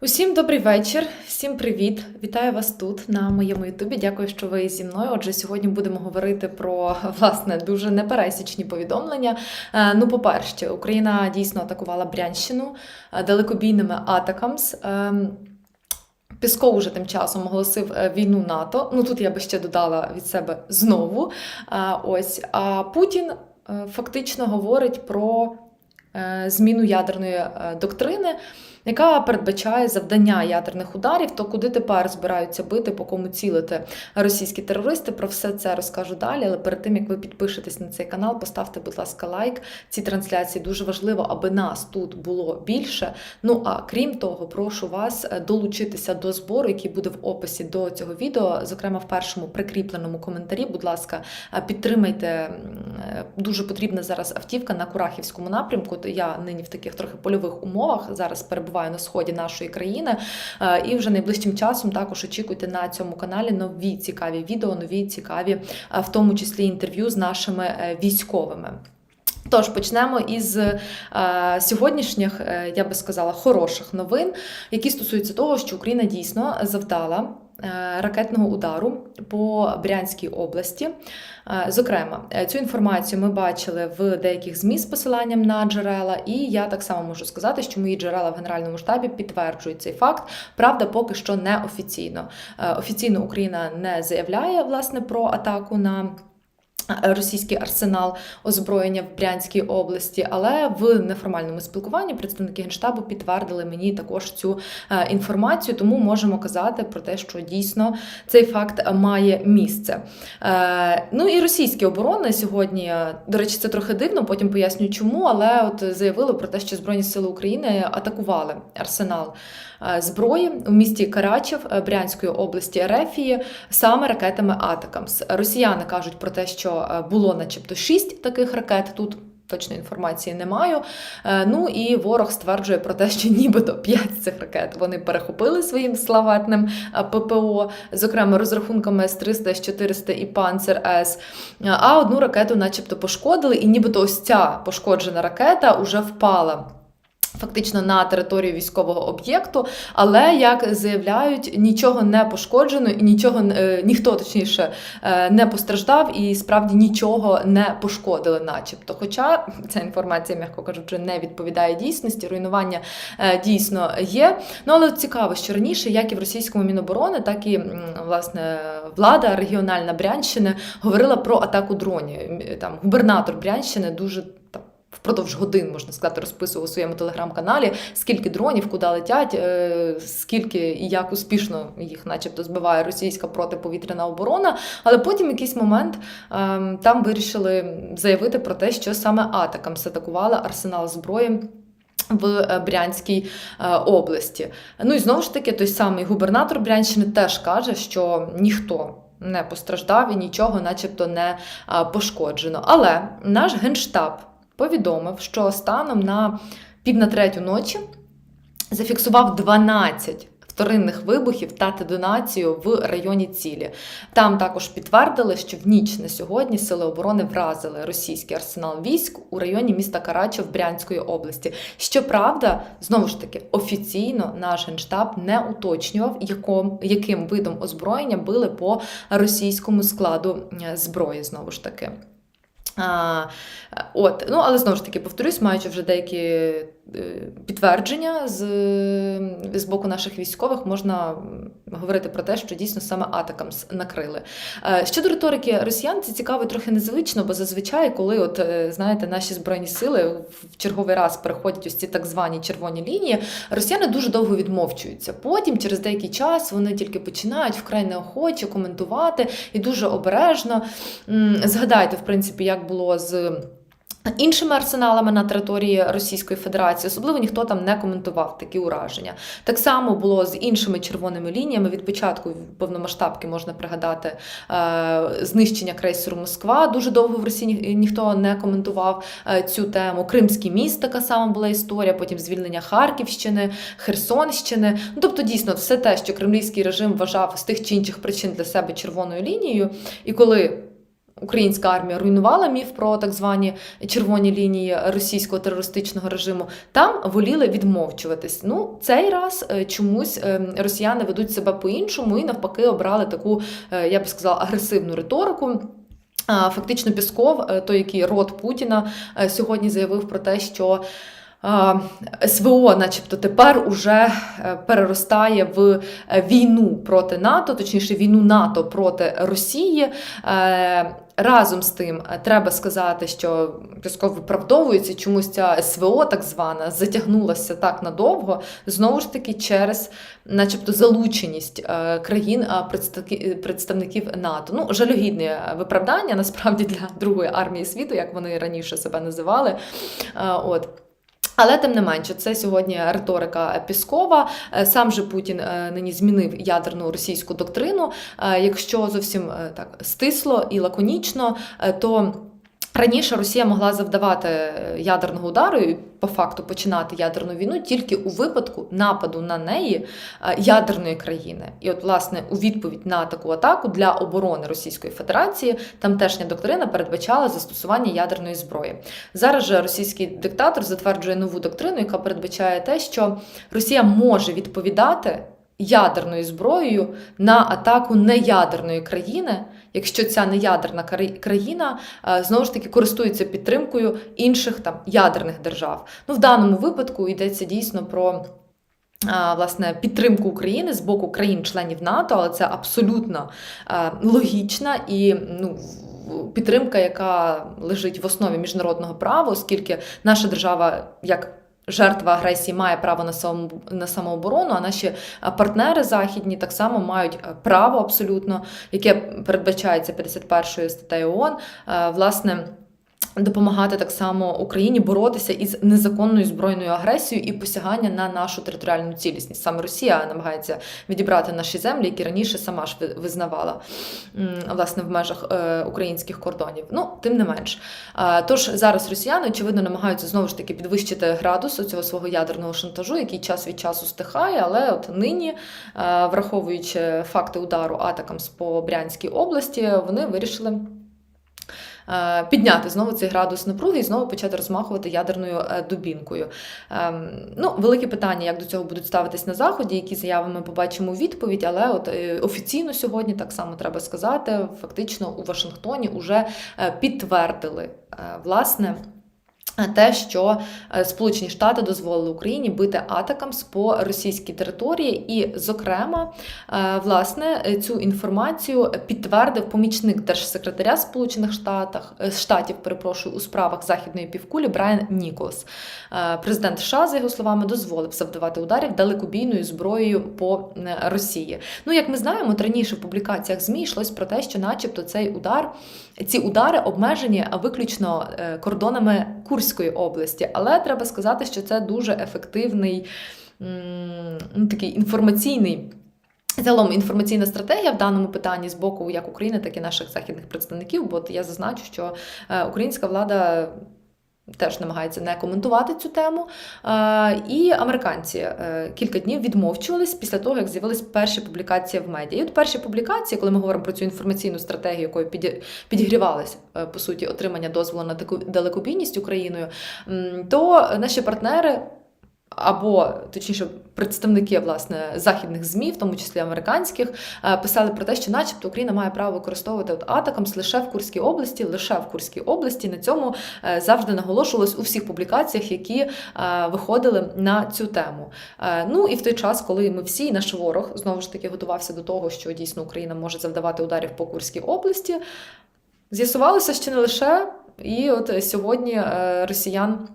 Усім добрий вечір, всім привіт! Вітаю вас тут на моєму Ютубі. Дякую, що ви зі мною. Отже, сьогодні будемо говорити про власне дуже непересічні повідомлення. Е, Ну, по-перше, Україна дійсно атакувала Брянщину е, далекобійними атакамс. Ем, Пісков уже тим часом оголосив е, війну НАТО. Ну тут я би ще додала від себе знову. Ось а Путін фактично говорить про зміну ядерної доктрини, яка передбачає завдання ядерних ударів. То куди тепер збираються бити, по кому цілити російські терористи? Про все це розкажу далі. Але перед тим як ви підпишетесь на цей канал, поставте, будь ласка, лайк. Ці трансляції дуже важливо, аби нас тут було більше. Ну а крім того, прошу вас е, долучитися до збору, який буде в описі до цього відео, зокрема в першому прикріпленому коментарі. Будь ласка, е, підтримайте. е, Дуже потрібна зараз автівка на Курахівському напрямку. Я нині в таких трохи польових умовах зараз перебуваю на сході нашої країни. Е, І вже найближчим часом також очікуйте на цьому каналі нові цікаві відео, нові цікаві, е, в тому числі інтерв'ю з нашими е, військовими. Тож почнемо із е, сьогоднішніх, я би сказала, хороших новин, які стосуються того, що Україна дійсно завдала ракетного удару по Брянській області. Е, Зокрема, е, цю інформацію ми бачили в деяких ЗМІ з посиланням на джерела, і я так само можу сказати, що мої джерела в Генеральному штабі підтверджують цей факт. Правда, поки що не офіційно. Е, Офіційно Україна не заявляє власне про атаку на. Російський арсенал озброєння в Брянській області, але в неформальному спілкуванні представники генштабу підтвердили мені також цю е, інформацію, тому можемо казати про те, що дійсно цей факт має місце. Е, Ну і російські оборони сьогодні, е, до речі, це трохи дивно. Потім поясню, чому, але от заявили про те, що Збройні сили України атакували арсенал зброї у місті Карачев е, Брянської області Ерефії саме ракетами Атакамс. Росіяни кажуть про те, що е, було, начебто, шість таких ракет тут. Точної інформації не маю. Е, Ну і ворог стверджує про те, що нібито 5 цих ракет вони перехопили своїм славетним е, ППО, зокрема розрахунками С-300, С-400 і Панцер С. Е, А одну ракету, начебто, пошкодили, і нібито ось ця пошкоджена ракета уже впала. Фактично на територію військового об'єкту, але як заявляють, нічого не пошкоджено і нічого е, ніхто точніше е, не постраждав, і справді нічого не пошкодили, начебто. Хоча ця інформація, м'яко кажучи, не відповідає дійсності, руйнування е, дійсно є. Ну але цікаво, що раніше, як і в російському міноборони, так і власне влада регіональна Брянщини говорила про атаку дронів. Там губернатор Брянщини дуже. Впродовж годин, можна сказати, розписував у своєму телеграм-каналі, скільки дронів, куди летять, е, скільки і як успішно їх, начебто, збиває російська протиповітряна оборона. Але потім якийсь момент ем, там вирішили заявити про те, що саме атакам атакували арсенал зброї. В е, Брянській е, області. Ну і знову ж таки, той самий губернатор Брянщини теж каже, що ніхто не постраждав і нічого, начебто, не пошкоджено. Але наш генштаб повідомив, що станом на пів на третю ночі зафіксував 12 вторинних вибухів та детонацію в районі цілі. Там також підтвердили, що в ніч на сьогодні сили оборони вразили російський арсенал військ у районі міста Карачев Брянської області. Щоправда, знову ж таки, офіційно наш генштаб не уточнював, яком, яким видом озброєння били по російському складу е, зброї. Знову ж таки. А, от, ну, але знову ж таки, повторюсь, маючи вже деякі е, підтвердження з, з боку наших військових, можна говорити про те, що дійсно саме атакам накрили. Е, Щодо риторики росіян, це цікаво трохи незвично, бо зазвичай, коли, от, е, знаєте, наші збройні сили в черговий раз переходять ось ці так звані червоні лінії, росіяни дуже довго відмовчуються. Потім, через деякий час, вони тільки починають вкрай неохоче коментувати і дуже обережно. Згадайте, в принципі, як було з. Іншими арсеналами на території Російської Федерації особливо ніхто там не коментував такі ураження. Так само було з іншими червоними лініями. Від початку повномасштабки можна пригадати е, знищення крейсеру Москва. Дуже довго в Росії ніхто не коментував е, цю тему. Кримський міст така сама була історія. Потім звільнення Харківщини, Херсонщини. Ну тобто, дійсно, все те, що кремлівський режим вважав з тих чи інших причин для себе червоною лінією, і коли Українська армія руйнувала міф про так звані червоні лінії російського терористичного режиму, там воліли відмовчуватись. Ну, цей раз е, чомусь е, росіяни ведуть себе по-іншому і навпаки обрали таку, е, я би сказала, агресивну риторику. Фактично, Пісков, той, який рот Путіна, сьогодні заявив про те, що СВО, начебто, тепер уже переростає в війну проти НАТО, точніше, війну НАТО проти Росії. Е, разом з тим треба сказати, що Пісков виправдовується, чомусь ця СВО, так звана, затягнулася так надовго, знову ж таки, через, начебто, залученість країн представників НАТО. Ну, жалюгідне виправдання насправді для другої армії світу, як вони раніше себе називали. От. Але тим не менше, це сьогодні риторика Піскова. Е, сам же Путін е, нині змінив ядерну російську доктрину. Е, якщо зовсім так стисло і лаконічно, то Раніше Росія могла завдавати ядерного удару і по факту починати ядерну війну тільки у випадку нападу на неї ядерної країни. І, от, власне, у відповідь на таку атаку для оборони Російської Федерації тамтешня доктрина передбачала застосування ядерної зброї. Зараз же російський диктатор затверджує нову доктрину, яка передбачає те, що Росія може відповідати ядерною зброєю на атаку неядерної країни, якщо ця неядерна країна е, знову ж таки користується підтримкою інших там ядерних держав. Ну, в даному випадку йдеться дійсно про. Е, власне, підтримку України з боку країн-членів НАТО, але це абсолютно е, логічна і ну, підтримка, яка лежить в основі міжнародного права, оскільки наша держава як жертва агресії має право на само, на самооборону, а наші партнери західні так само мають право абсолютно, яке передбачається 51 статтею ООН, власне. Допомагати так само Україні боротися із незаконною збройною агресією і посягання на нашу територіальну цілісність. Саме Росія намагається відібрати наші землі, які раніше сама ж визнавала власне в межах е, українських кордонів. Ну, тим не менш. Тож зараз росіяни очевидно намагаються знову ж таки підвищити градус цього свого ядерного шантажу, який час від часу стихає, але от нині, е, враховуючи факти удару атакам по Брянській області, вони вирішили. Е, підняти знову цей градус напруги і знову почати розмахувати ядерною е, дубінкою. Ем, ну, Велике питання, як до цього будуть ставитись на Заході, які заяви ми побачимо у відповідь, але от е, офіційно сьогодні так само треба сказати, фактично у Вашингтоні вже підтвердили власне те, що е, Сполучені Штати дозволили Україні бити атакам по російській території, і, зокрема, е, власне, цю інформацію підтвердив помічник держсекретаря Сполучених Штатах е, Штатів, перепрошую у справах західної півкулі Брайан Ніколс. Президент США, за його словами, дозволив завдавати ударів далекобійною зброєю по Росії. Ну, як ми знаємо, от раніше в публікаціях ЗМІ йшлось про те, що, начебто, цей удар, ці удари обмежені виключно кордонами Курської Курської області, але треба сказати, що це дуже ефективний ну, такий інформаційний. Загалом інформаційна стратегія в даному питанні з боку як України, так і наших західних представників, бо я зазначу, що е, українська влада Теж намагається не коментувати цю тему. І американці е, кілька днів відмовчувались після того, як з'явились перші публікації в медіа. І от перші публікації, коли ми говоримо про цю інформаційну стратегію, якою підігрівалась е, по суті отримання дозволу на таку далекобійність Україною, то наші партнери або точніше представники власне західних змі, в тому числі американських, е, писали про те, що, начебто, Україна має право використовувати от атакамс лише в Курській області, лише в Курській області. На цьому е, завжди наголошувалось у всіх публікаціях, які е, виходили на цю тему. Ну і в той час, коли ми всі, наш ворог знову ж таки готувався до того, що дійсно Україна може завдавати ударів по Курській області, з'ясувалося, що не лише і от сьогодні росіян.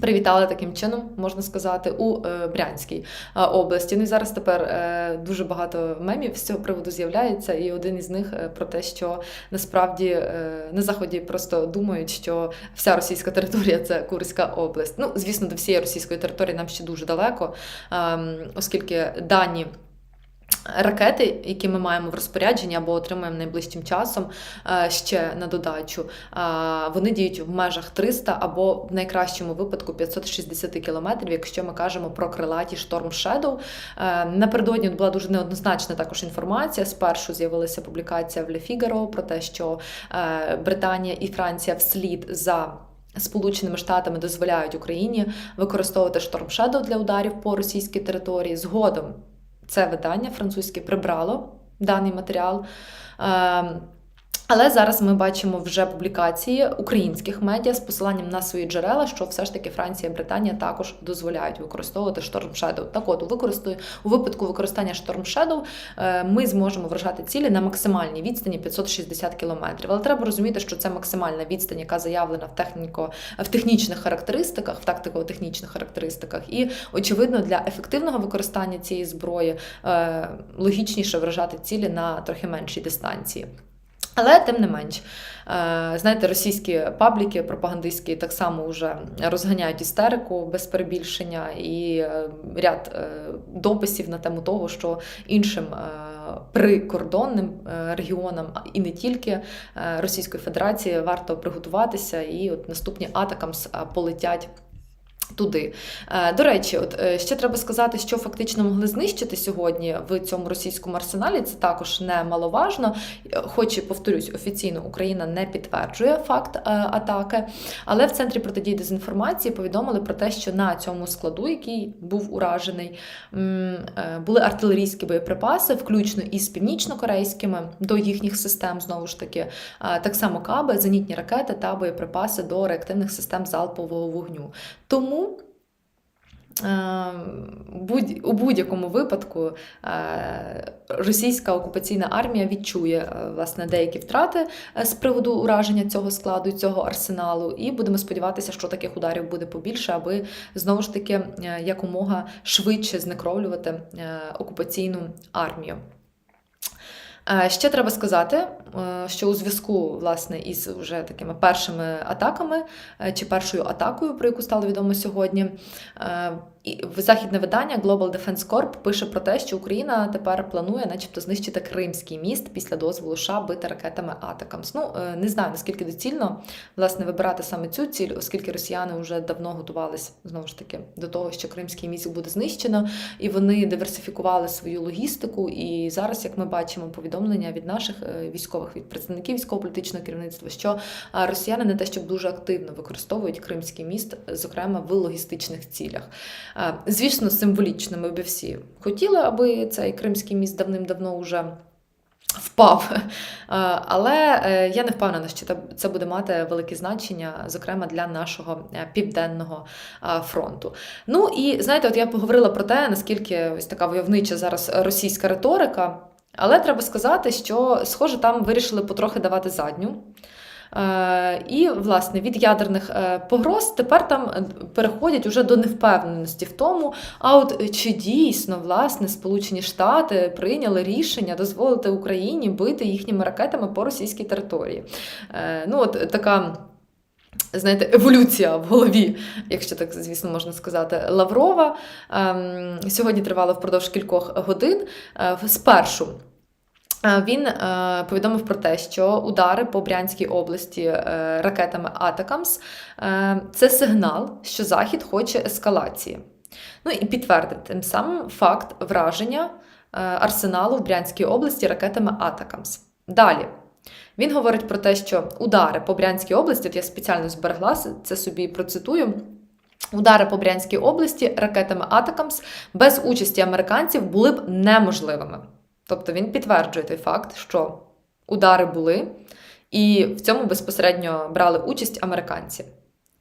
Привітали таким чином, можна сказати, у е, Брянській е, області. Ну і зараз тепер е, дуже багато мемів з цього приводу з'являється, і один із них про те, що насправді на заході просто думають, що вся російська територія це Курська область. Ну, звісно, до всієї російської території нам ще дуже далеко, ем, оскільки дані. Ракети, які ми маємо в розпорядженні або отримаємо найближчим часом е, ще на додачу, е, вони діють в межах 300 або в найкращому випадку 560 кілометрів, якщо ми кажемо про крилаті шторм Shadow. Е, Напередодні була дуже неоднозначна також інформація. Спершу з'явилася публікація в Le Figaro про те, що Британія і Франція вслід за Сполученими Штатами дозволяють Україні використовувати шторм Shadow для ударів по російській території. Згодом це видання французьке прибрало даний матеріал. Але зараз ми бачимо вже публікації українських медіа з посиланням на свої джерела, що все ж таки Франція і Британія також дозволяють використовувати Storm Shadow. Так от, у у випадку використання Storm Shadow е, ми зможемо вражати цілі на максимальній відстані 560 км. Але треба розуміти, що це максимальна відстань, яка заявлена в техніко в технічних характеристиках, в тактико-технічних характеристиках. І очевидно, для ефективного використання цієї зброї е, логічніше вражати цілі на трохи меншій дистанції. Але тим не менш, е, знаєте, російські пабліки пропагандистські так само вже розганяють істерику без перебільшення і е, ряд е, дописів на тему того, що іншим прикордонним регіонам і не тільки Російської Федерації варто приготуватися, і от наступні атакамс полетять. Туди. Е, до речі, от е, ще треба сказати, що фактично могли знищити сьогодні в цьому російському арсеналі. Це також немаловажно. Хоч і повторюсь, офіційно Україна не підтверджує факт е, атаки, але в центрі протидії дезінформації повідомили про те, що на цьому складу, який був уражений, були артилерійські боєприпаси, включно із північно-корейськими до їхніх систем, знову ж таки, так само каби, зенітні ракети та боєприпаси до реактивних систем залпового вогню. Тому е, у будь-якому випадку е, російська окупаційна армія відчує е, власне деякі втрати з приводу ураження цього складу, цього арсеналу, і будемо сподіватися, що таких ударів буде побільше, аби знову ж таки якомога швидше знекровлювати окупаційну армію. Е, ще треба сказати, е, що у зв'язку власне із вже такими першими атаками е, чи першою атакою, про яку стало відомо сьогодні, західне видання Global Defense Corp пише про те, що Україна тепер планує, начебто, знищити Кримський міст після дозволу США бити ракетами Атакамс. Ну не знаю наскільки доцільно власне вибирати саме цю ціль, оскільки росіяни вже давно готувалися знову ж таки до того, що Кримський міст буде знищено, і вони диверсифікували свою логістику. І зараз, як ми бачимо, повідомлення від наших е, військових, від представників військово-політичного керівництва, що росіяни не те, щоб дуже активно використовують Кримський міст, зокрема в логістичних цілях. Звісно, символічно ми б всі хотіли, аби цей Кримський міст давним-давно вже. Впав, але е, я не впевнена, що це буде мати велике значення, зокрема для нашого е, південного фронту. Ну і знаєте, от я поговорила про те, наскільки ось така войовнича зараз російська риторика, але треба сказати, що, схоже, там вирішили потрохи давати задню. Е, і, власне, від ядерних е, погроз тепер там е, переходять уже до невпевненості в тому, а от чи дійсно власне Сполучені Штати прийняли рішення дозволити Україні бити їхніми ракетами по російській території. Ну, от така. Знаєте, еволюція в голові, якщо так, звісно, можна сказати, Лаврова ем, сьогодні тривала впродовж кількох годин. Спершу він е, повідомив про те, що удари по Брянській області е, ракетами Атакамс е, це сигнал, що Захід хоче ескалації. Ну і підтвердив тим самим факт враження арсеналу в Брянській області ракетами Атакамс. Далі. Він говорить про те, що удари по Брянській області, от я спеціально зберегла це собі процитую. Удари по Брянській області ракетами Атакамс без участі американців були б неможливими. Тобто він підтверджує той факт, що удари були, і в цьому безпосередньо брали участь американці.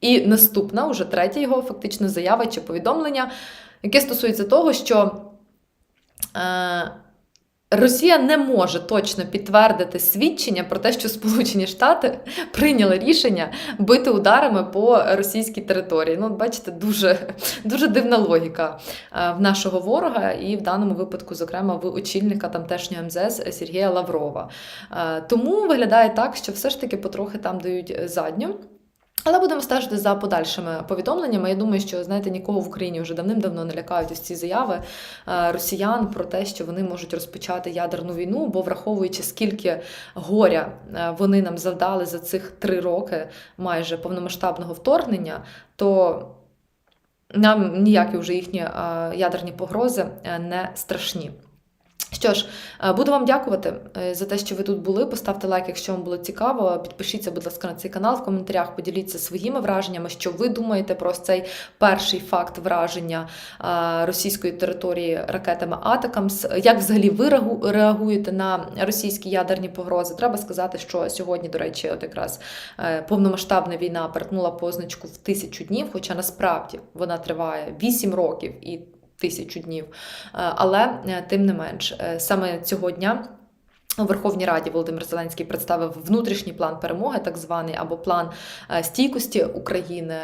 І наступна, уже третя його фактично заява чи повідомлення, яке стосується того, що е, Росія не може точно підтвердити свідчення про те, що Сполучені Штати прийняли рішення бити ударами по російській території. Ну, бачите, дуже дуже дивна логіка в нашого ворога, і в даному випадку, зокрема, в очільника тамтешнього МЗС Сергія Лаврова. Тому виглядає так, що все ж таки потрохи там дають задню. Але будемо стежити за подальшими повідомленнями. Я думаю, що знаєте, нікого в Україні вже давним-давно не лякають ось ці заяви е, росіян про те, що вони можуть розпочати ядерну війну, бо враховуючи, скільки горя е, вони нам завдали за цих три роки майже повномасштабного вторгнення, то нам ніякі вже їхні е, ядерні погрози не страшні. Що ж, е, буду вам дякувати е, за те, що ви тут були. Поставте лайк, якщо вам було цікаво. Підпишіться, будь ласка, на цей канал в коментарях. Поділіться своїми враженнями, що ви думаєте про цей перший факт враження е, російської території ракетами Атакамс. Як взагалі ви реагуєте на російські ядерні погрози? Треба сказати, що сьогодні, до речі, от якраз повномасштабна війна перетнула позначку в тисячу днів, хоча насправді вона триває 8 років і тисячу днів. Е, Але е, тим не менш, е, саме цього дня. У Верховній Раді Володимир Зеленський представив внутрішній план перемоги, так званий, або план стійкості України.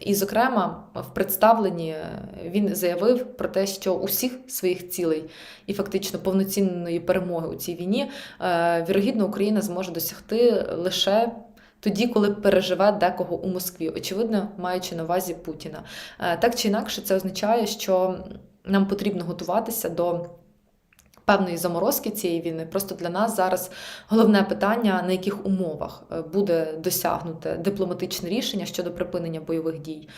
І, зокрема, в представленні він заявив про те, що усіх своїх цілей і фактично повноцінної перемоги у цій війні, вірогідно, Україна зможе досягти лише. Тоді, коли переживе декого у Москві, очевидно, маючи на увазі Путіна. Е, Так чи інакше, це означає, що нам потрібно готуватися до певної заморозки цієї війни. Просто для нас зараз головне питання, на яких умовах е, буде досягнуте дипломатичне рішення щодо припинення бойових дій.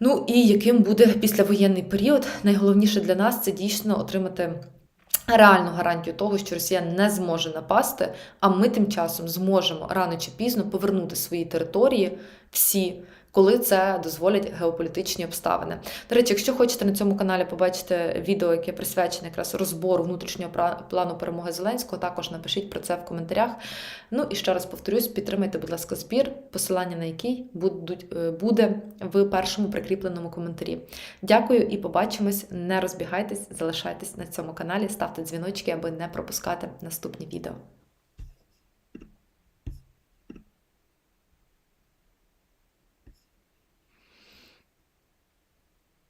Ну і яким буде післявоєнний період. Найголовніше для нас це дійсно отримати. Реальну гарантію того, що Росія не зможе напасти, а ми тим часом зможемо рано чи пізно повернути свої території всі, коли це дозволять геополітичні обставини. До речі, якщо хочете на цьому каналі побачити відео, яке присвячене якраз розбору внутрішнього плану перемоги Зеленського, також напишіть про це в коментарях. Ну і ще раз повторюсь, підтримайте, будь ласка, збір, посилання на який е, буде в першому прикріпленому коментарі. Дякую і побачимось. Не розбігайтесь, залишайтесь на цьому каналі, ставте дзвіночки, аби не пропускати наступні відео.